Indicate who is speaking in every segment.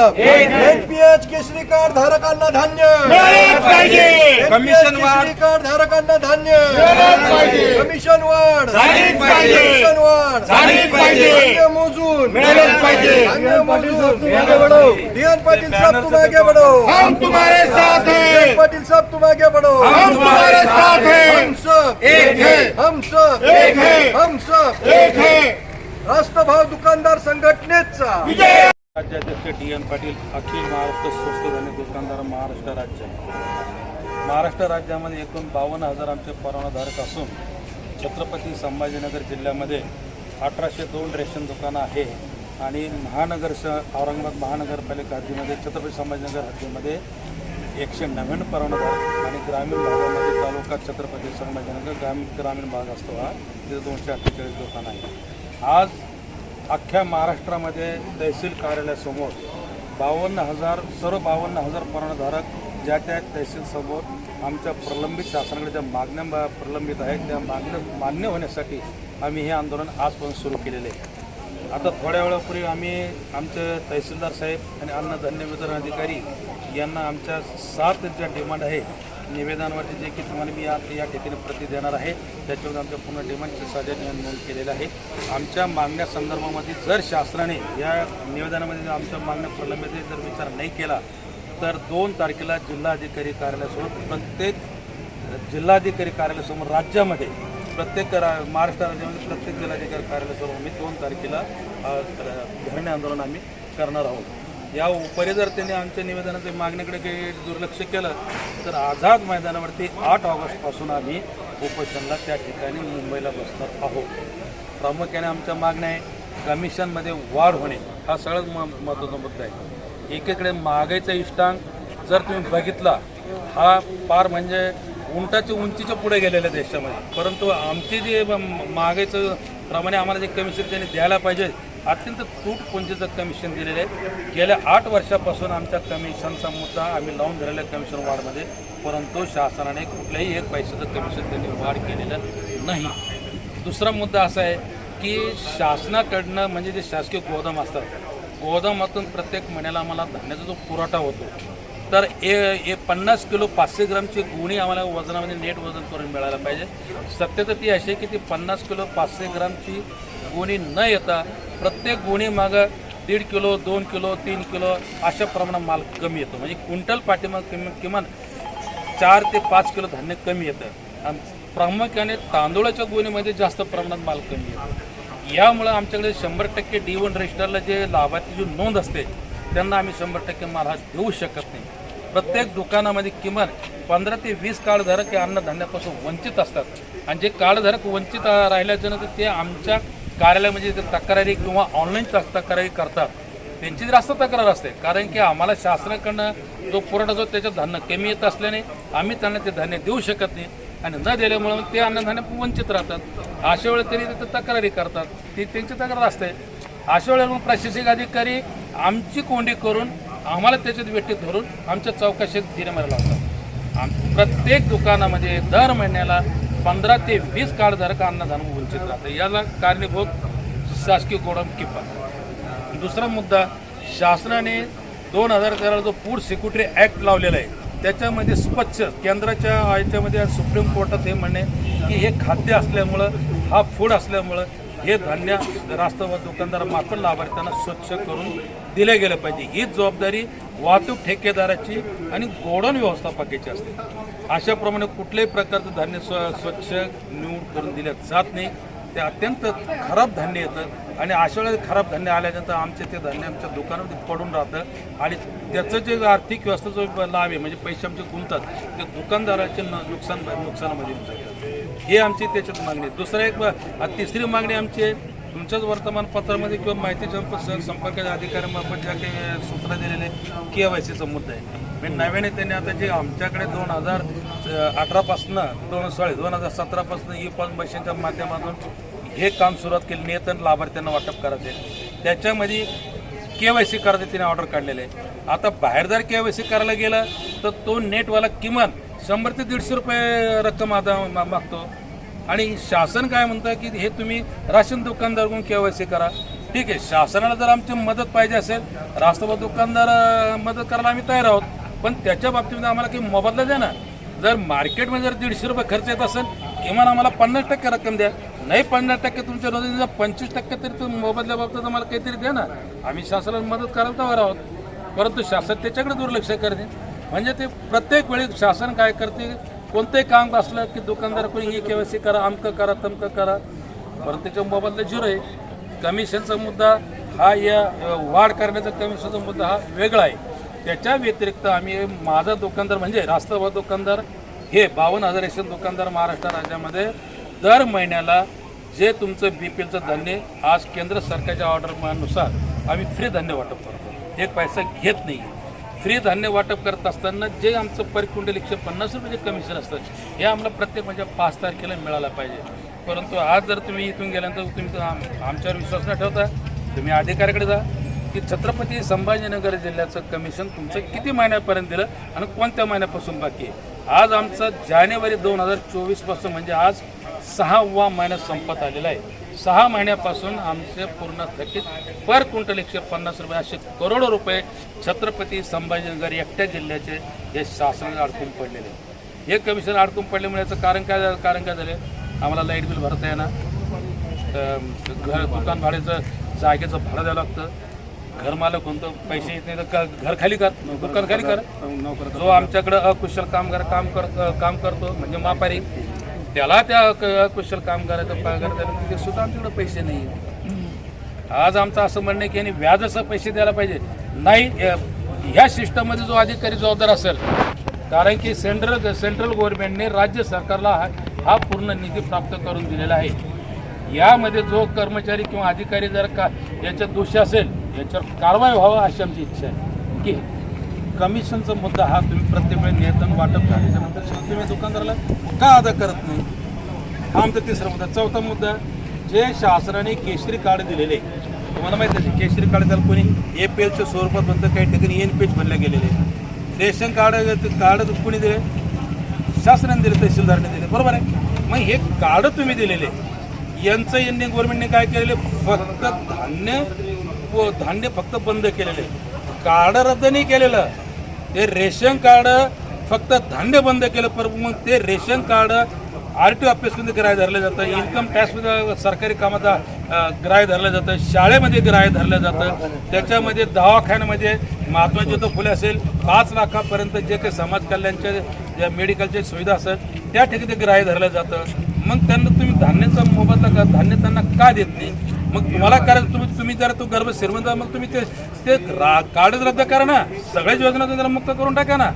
Speaker 1: NPH केसरी card धारकांना धान्य.
Speaker 2: Commission.
Speaker 1: केसरी card धारकांना धान्य. कमिशन वाढ. कमिशन वाढ. धान्य मोजून. धान्य पाटील साहब तुम आगे बढ़ो.
Speaker 3: हम तुम्हारे साथ
Speaker 1: डीएन
Speaker 3: हैं
Speaker 1: पाटील साहब तुम आगे बढ़ो.
Speaker 3: हम तुम्हारे साथ हैं.
Speaker 1: हम सब
Speaker 3: एक है.
Speaker 1: हम सब
Speaker 3: एक है.
Speaker 1: हम सब
Speaker 3: एक है.
Speaker 1: राष्ट्रभाव दुकानदार संघटनेचा.
Speaker 3: विजय
Speaker 2: पाटील अखिल महाराष्ट्र स्वस्त धान्य दुकानदार महाराष्ट्र राज्य. महाराष्ट्र राज्यामध्ये एकूण बावन्न हजार आमचे परवानाधारक असून छत्रपती संभाजीनगर जिल्ह्यामध्ये अठराशे दोन रेशन दुकानं आहे आणि महानगर श औरंगाबाद महानगरपालिका हद्दीमध्ये छत्रपती संभाजीनगर हद्दीमध्ये एकशे नव्याण्णव परवानाधारक आणि ग्रामीण भागामध्ये तालुका छत्रपती संभाजीनगर ग्रामीण ग्रामीण भाग असतो हा तिथे दोनशे अठ्ठेचाळीस दुकानं आहे आज अख्ख्या महाराष्ट्रामध्ये तहसील कार्यालयासमोर बावन्न हजार सर्व बावन्न हजार परवानाधारक ज्या त्या तहसीलसमोर आमच्या प्रलंबित शासनाकडे ज्या मागण्या बा- प्रलंबित आहेत त्या मागण्या मान्य होण्यासाठी आम्ही हे आंदोलन आजपासून सुरू केलेले आहे. आता थोड्या वेळापूर्वी आम्ही आमचे तहसीलदार साहेब आणि अन्नधान्य वितरण अधिकारी यांना आमच्या सात ज्या डिमांड आहे निवेदनावरती जे की तुम्हाला मी आता या ठिकाणी प्रति देणार आहे त्याच्यावर आमच्या पूर्ण डिमांडचे साध्या नोंद केलेलं आहे आमच्या मागण्या संदर्भामध्ये जर शासनाने या निवेदनामध्ये जर आमच्या मागण्या प्रलंबित जर विचार नाही केला तर दोन तारखेला जिल्हाधिकारी कार्यालयासमोर प्रत्येक जिल्हाधिकारी कार्यालयासमोर राज्यामध्ये प्रत्येक रा महाराष्ट्र राज्यामध्ये प्रत्येक जिल्हाधिकारी कार्यालयासमोर आम्ही दोन तारखेला धरणे आंदोलन आम्ही करणार आहोत. या उपरी जर त्यांनी आमच्या निवेदनाच्या मागणीकडे काही दुर्लक्ष केलं तर आझाद मैदानावरती आठ ऑगस्टपासून आम्ही उपोषणला त्या ठिकाणी मुंबईला बसणार आहोत. प्रामुख्याने आमच्या मागण्या आहे कमिशनमध्ये वाढ होणे हा सगळ्यात म महत्त्वाचा मुद्दा आहे. एकीकडे महागाईचा इष्टांक जर तुम्ही बघितला हा पार म्हणजे उंटाच्या उंचीच्या पुढे गेलेल्या देशामध्ये. परंतु आमची जी म- महागाईचं प्रमाणे आम्हाला जे कमिशन त्यांनी द्यायला पाहिजे अत्यंत तूटपुंजीचं कमिशन दिलेलं आहे. गेल्या आठ वर्षापासून आमच्या कमिशनचा मुद्दा आम्ही लावून धरलेला कमिशन वाढमध्ये परंतु शासनाने कुठल्याही एक पैशाचं कमिशन त्यांनी वाढ केलेलं नाही. दुसरा मुद्दा असा आहे की शासनाकडनं म्हणजे जे शासकीय गोदाम असतात गोदामातून प्रत्येक महिन्याला आम्हाला धान्याचा जो पुरवठा होतो तर ए ए पन्नास किलो पाचशे ग्रामची गुणी आम्हाला वजनामध्ये नेट वजन करून मिळायला पाहिजे. सत्यता ती अशी आहे की ती पन्नास किलो पाचशे ग्रामची गुणी न येता प्रत्येक गुणी मागं दीड किलो दोन किलो तीन किलो अशा प्रमाणात माल कमी येतो. म्हणजे क्विंटल पाठीमाग किमान किमान चार ते पाच किलो धान्य कमी येतं. आणि प्रामुख्याने तांदूळाच्या गोणीमध्ये जास्त प्रमाणात माल कमी येतो. यामुळं आमच्याकडे शंभर टक्के डी वन रजिस्टरला जे लाभार्थी जी नोंद असते त्यांना आम्ही शंभर टक्के माल हा देऊ शकत नाही. प्रत्येक दुकानामध्ये किमान पंधरा ते वीस कार्डधारक हे अन्नधान्यापासून वंचित असतात. आणि जे कार्डधारक वंचित राहिल्याच्यानंतर ते आमच्या कार्यालयामध्ये म्हणजे तक्रारी किंवा ऑनलाईन तक्रारी करतात. त्यांची जास्त तक्रार असते कारण की आम्हाला शासनाकडनं जो पुरवठा जो त्याच्यात धान्य कमी येत असल्याने आम्ही त्यांना ते धान्य देऊ शकत नाही आणि न दिल्यामुळे मग ते अन्नधान्य वंचित राहतात. अशा वेळेला त्यांनी तिथं तक्रारी करतात. ती त्यांची तक्रार असते. अशा वेळेला मग प्रशासकीय अधिकारी आमची कोंडी करून आम्हाला त्याच्यात वेटीत धरून आमच्या चौकशीत फिरमायला लावतात. आम प्रत्येक दुकानामध्ये दर महिन्याला पंधरा ते वीस कार्डधारक अन्नधान्य वंचित राहतं. याला कारणीभूत शासकीय गोडाऊन किंमत दुसरा मुद्दा शासनाने दोन हजार तेरा जो फूड सिक्युरिटी ॲक्ट लावलेला आहे त्याच्यामध्ये स्वच्छ केंद्राच्या याच्यामध्ये सुप्रीम कोर्टात हे म्हणणे की हे खाद्य असल्यामुळं हा फूड असल्यामुळं हे धान्य राष्ट्र दुकानदार मार्फत लाभार्थ्यांना स्वच्छ करून दिले गेलं पाहिजे. ही जबाबदारी वाहतूक ठेकेदाराची आणि गोडाऊन व्यवस्थापकाची असते. अशाप्रमाणे कुठल्याही प्रकारचं धान्य स्व स्वच्छ निवड करून दिलं जात नाही. ते अत्यंत खराब धान्य येतं. आणि अशा वेळेस खराब धान्य आल्यानंतर आमचे ते धान्य आमच्या दुकानामध्ये पडून राहतं. आणि त्याचं जे आर्थिक व्यवस्था जो लाभ आहे म्हणजे पैसे आमचे गुंततात ते दुकानदाराचे न- नुकसान नुकसानामध्ये हे आमची त्याच्यात मागणी दुसरं एक तिसरी मागणी आमची आहे तुमच्याच वर्तमानपत्रामध्ये किंवा माहिती संप संपर्क अधिकाऱ्यांमार्फत ज्या काही सूचना दिलेल्या आहेत के वाय सीचा मुद्दा आहे. म्हणजे नव्याने त्यांनी आता जे आमच्याकडे दोन हजार अठरापासनं दोन सॉरी दोन हजार सतरापासून ई पॉल मशीनच्या माध्यमातून हे काम सुरुवात केली. नियतन लाभार्थ्यांना वाटप करायचे त्याच्यामध्ये के वाय सी करायचं तिने ऑर्डर काढलेलं आहे. आता बाहेर जर के वाय सी करायला गेलं तर तो नेटवाला किमान शंभर ते दीडशे रुपये रक्कम आता मा- मागतो. आणि शासन काय म्हणतं की हे तुम्ही राशन दुकानदारकडून के वाय सी करा. ठीक आहे शासनाला जर आमची मदत पाहिजे असेल राष्ट्रवाद दुकानदार मदत करायला आम्ही तयार आहोत. पण त्याच्या बाबतीमध्ये आम्हाला काही मोबदला द्या ना. जर मार्केटमध्ये जर दीडशे रुपये खर्च येत असेल किमान आम्हाला पन्नास टक्के रक्कम द्या. नाही पन्नास टक्के तुमच्या रोजगार पंचवीस टक्के तरी तुम्ही मोबदल्या बाबतीत आम्हाला काहीतरी द्या ना. आम्ही शासनाला मदत करायला तयार आहोत. परंतु शासन त्याच्याकडे दुर्लक्ष करते. म्हणजे ते प्रत्येक वेळी शासन काय करते? कोणतंही काम असलं की दुकानदार कोणी हे केवायसी करा अमकं करा तमकं करा. परंतु त्याच्या मोबाईलला झिरो आहे. कमिशनचा मुद्दा हा या वाढ करण्याचा कमिशनचा मुद्दा हा वेगळा आहे. त्याच्या व्यतिरिक्त आम्ही माझा दुकानदार म्हणजे राष्ट्रवाद दुकानदार हे बावन्न हजार एकशे दुकानदार महाराष्ट्र राज्यामध्ये दर महिन्याला जे तुमचं बी पी एलचं धान्य आज केंद्र सरकारच्या ऑर्डरनुसार आम्ही फ्री धान्य वाटप करतो. एक पैसा घेत नाही फ्री धान्य वाटप करत असताना जे आमचं पर क्विंटल एकशे पन्नास रुपये जे कमिशन असतं हे आम्हाला प्रत्येक म्हणजे पाच तारखेला मिळालं पाहिजे. परंतु आज जर तुम्ही इथून गेल्यानंतर तुम्ही आम- आमच्यावर विश्वास न ठेवता तुम्ही अधिकाऱ्याकडे जा की छत्रपती संभाजीनगर जिल्ह्याचं कमिशन तुमचं किती महिन्यापर्यंत दिलं आणि कोणत्या महिन्यापासून बाकी आहे? आज आमचं जानेवारी दोन हजार चोवीसपासून म्हणजे आज सहावा महिना संपत आलेला आहे. सहा महिन्यापासून आमचे पूर्ण थकीत पर क्विंटल एकशे पन्नास रुपये असे करोडो रुपये छत्रपती संभाजीनगर एकट्या जिल्ह्याचे हे शासनाने अडकून पडलेले. हे कमिशन अडकून पडल्यामुळे याचं कारण काय झालं- कारण काय झालं? आम्हाला लाइट बिल भरता येणार घर दुकान भाड्याचं जागेचं भाडं द्यावं लागतं. घरमालक कोणतं? पैसे येत नाही तर घर खाली कर. दुकान खाली कर. जो आमच्याकडं अकुशल कामगार काम कर काम करतो म्हणजे मापारी. त्याला त्या क- कामगाराचा पगार द्यायला ते सुद्धा आमच्याकडे पैसे नाही. आज आमचं असं म्हणणं आहे की यांनी व्याजाचं पैसे द्यायला पाहिजे. नाही ह्या सिस्टममध्ये जो अधिकारी जबाबदार असेल कारण की सेंट्रल सेंट्रल गव्हर्नमेंटने राज्य सरकारला हा हा पूर्ण निधी प्राप्त करून दिलेला आहे. यामध्ये जो कर्मचारी किंवा अधिकारी जर का याच्यात दोषी असेल याच्यावर कारवाई व्हावं अशी आमची इच्छा आहे. की कमिशनचा मुद्दा हा तुम्ही प्रत्येक वेळी नियंत्रण वाटप झाल्याच्यानंतर सुद्धा तुम्ही दुकानदाराला का अदा करत नाही? हा आमचा तिसरा मुद्दा. चौथा मुद्दा जे शासनाने केशरी कार्ड दिलेले आहे, तुम्हाला माहिती आहे केशरी कार्ड त्याला कोणी ए पी एलच्या स्वरूपात म्हणतं काही ठिकाणी एन पी एच भरल्या गेलेले आहे. रेशन कार्ड कार्ड कोणी दिले? शासनाने दिले तहसीलदारने दिले. बरोबर आहे? मग हे कार्ड तुम्ही दिलेले. यांचं यांनी गव्हर्नमेंटने काय केलेले? फक्त धान्य व धान्य फक्त बंद केलेले. कार्ड रद्द नाही केलेलं. ते रेशन कार्ड फक्त धान्य बंद केलं पर मग ते रेशन कार्ड आर टी ऑफिसमध्ये ग्राह्य धरलं जातं. इन्कम टॅक्समध्ये सरकारी कामाचा ग्राह्य धरलं जातं. शाळेमध्ये ग्राह्य धरलं जातं. त्याच्यामध्ये दवाखान्यामध्ये महात्मा ज्योती फुले असेल. पाच लाखापर्यंत जे काही समाज कल्याणच्या ज्या मेडिकलच्या सुविधा असतात त्या ठिकाणी ते ग्राह्य धरलं जातं. मग त्यांना तुम्ही धान्याचा मोबदला का धान्य त्यांना का देत नाही? मग तुम्हाला करायचं तुम्ही तुम्ही जर तो गर्भ श्रीमंत मग तुम्ही ते ते रा- कार्डच रद्द करा ना. सगळ्याच योजना तुम्ही मुक्त करून टाका ना.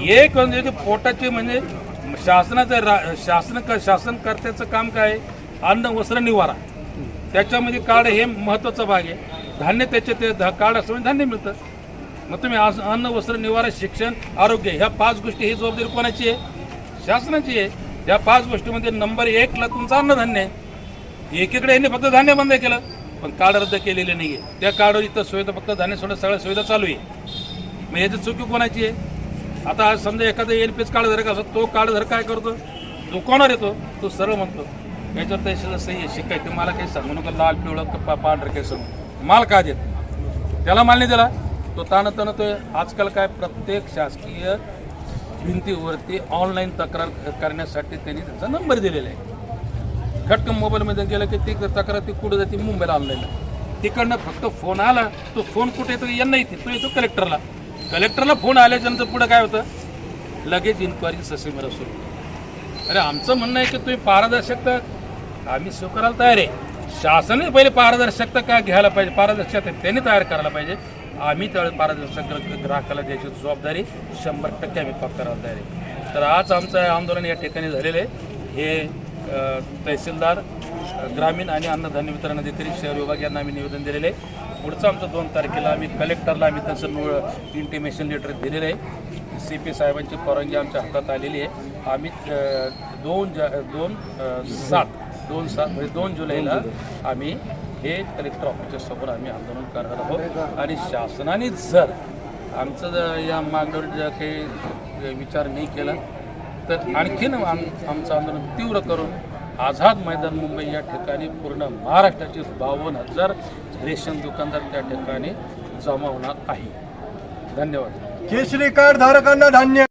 Speaker 2: एक म्हणजे पोटाचे म्हणजे शासनाचं रा- शासन शासनकर्त्याचं काम काय? आहे? अन्न वस्त्र निवारा. त्याच्यामध्ये कार्ड हे महत्त्वाचा भाग आहे. धान्य त्याचे ते कार्ड असं म्हणजे धान्य मिळतं. मग तुम्ही अन्न वस्त्र निवारा शिक्षण आरोग्य ह्या पाच गोष्टी ही जबाबदारी कोणाची आहे? शासनाची आहे. या पाच गोष्टीमध्ये नंबर एकला तुमचं अन्नधान्य आहे. एकीकडे यांनी फक्त धान्य बंद केलं पण कार्ड रद्द केलेले नाही आहे त्या कार्डवर इथं सुविधा फक्त धान्य सोडा सगळ्या सुविधा चालू आहे. मग याची चुकी कोणाची आहे? आता आज समजा एखादा एल पीच कार्ड धर असतो तो कार्ड धर काय करतो दुकानावर येतो? तो सरळ म्हणतो. याच्यावर तर सही आहे शिकायचं मला काही सांगू नका लाल पिवळं कप्पा पांढरं काही सांगू माल का देत? त्याला माल नाही दिला. तो ताण ताण तो आजकाल काय प्रत्येक शासकीय भिंतीवरती ऑनलाईन तक्रार करण्यासाठी त्यांनी त्याचा नंबर दिलेला आहे. खटकन मोबाईलमध्ये गेलं की ती तक्रार ती कुठं जाते मुंबईला ऑनलाईन तिकडनं फक्त फोन आला तो फोन कुठे येतो यांना येते तो येतो कलेक्टरला. कलेक्टरला फोन आल्याच्यानंतर पुढं काय होतं? लगेच इन्क्वायरी ससेमेरा सुरू. अरे आमचं म्हणणं आहे की तुम्ही पारदर्शकता आम्ही स्वीकारायला तयार आहे. शासनाने पहिले पारदर्शकता का घ्यायला पाहिजे? पारदर्शकता त्यांनी तयार करायला पाहिजे. आम्ही त्यावेळेस पारदर्शक ग्राहकाला द्यायची जबाबदारी शंभर टक्के आम्ही पत्करायला तयार आहे. तर आज आमचं आंदोलन या ठिकाणी झालेलं आहे. हे तहसीलदार ग्रामीण आणि अन्नधान्य वितरण अधिकारी शहर विभाग यांना आम्ही निवेदन दिलेलं. आहे पुढचं आमचं दोन तारखेला आम्ही कलेक्टरला आम्ही तसं इंटिमेशन लेटर दिलेलं आहे. सी पी साहेबांची परवानगी आमच्या हातात आलेली आहे. आम्ही दोन ज दोन सात दोन सात म्हणजे दोन जुलैला आम्ही हे कलेक्टर ऑफिसच्या समोर आम्ही आंदोलन करणार आहोत. आणि शासनाने जर आमचं जर या मागणीवर काही विचार नाही केला तर आणखीन आम आमचं आंदोलन तीव्र करून आझाद मैदान मुंबई या ठिकाणी पूर्ण महाराष्ट्राचे बावन्न हजार रेशन दुकानदार त्या ठिकाणी जमा होणार आहे. धन्यवाद.
Speaker 1: केशरी कार्ड धारकांना धान्य